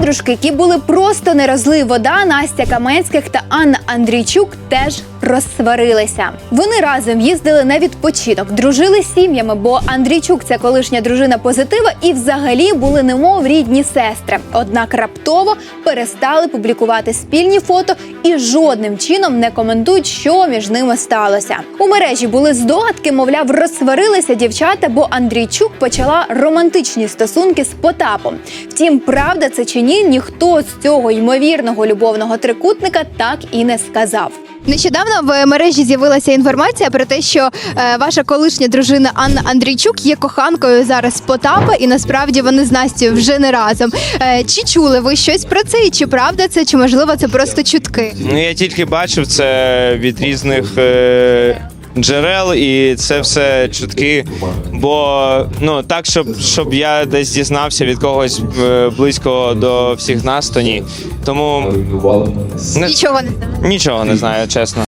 подружки, які були просто не розлив вода, Настя Каменських та Анна Андрійчук теж розсварилися. Вони разом їздили на відпочинок, дружили сім'ями, бо Андрійчук це колишня дружина позитива, і взагалі були немов рідні сестри. Однак раптово перестали публікувати спільні фото і жодним чином не коментують, що між ними сталося. У мережі були здогадки, мовляв, розсварилися дівчата, бо Андрійчук почала романтичні стосунки з Потапом. Втім, правда це чи ні, ніхто з цього ймовірного любовного трикутника так і не сказав. Нещодавно в мережі з'явилася інформація про те, що е, ваша колишня дружина Анна Андрійчук є коханкою зараз Потапа, і насправді вони з Настю вже не разом. Е, чи чули ви щось про це? І чи правда це, чи можливо це просто чутки? Ну я тільки бачив це від різних е, джерел, і це все чутки. Бо ну так, щоб, щоб я десь дізнався від когось е, близького до всіх нас, то ні. Тому Нічого не знаю. нічого не знаю, чесно.